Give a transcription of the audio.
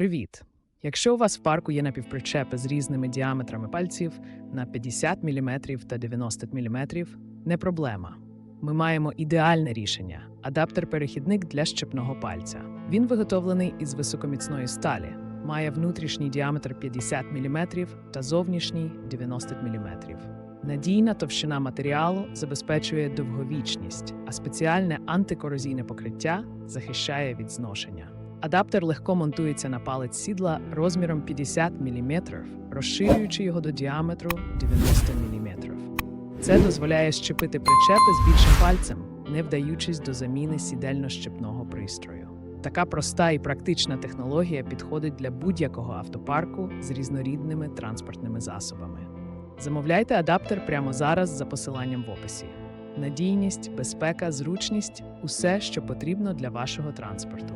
Привіт! Якщо у вас в парку є напівпричепи з різними діаметрами пальців на 50 мм та 90 мм, не проблема. Ми маємо ідеальне рішення адаптер-перехідник для щепного пальця. Він виготовлений із високоміцної сталі, має внутрішній діаметр 50 мм та зовнішній 90 мм. Надійна товщина матеріалу забезпечує довговічність, а спеціальне антикорозійне покриття захищає від зношення. Адаптер легко монтується на палець сідла розміром 50 мм, розширюючи його до діаметру 90 мм. Це дозволяє щепити причепи з більшим пальцем, не вдаючись до заміни сідельно-щепного пристрою. Така проста і практична технологія підходить для будь-якого автопарку з різнорідними транспортними засобами. Замовляйте адаптер прямо зараз за посиланням в описі. Надійність, безпека, зручність усе, що потрібно для вашого транспорту.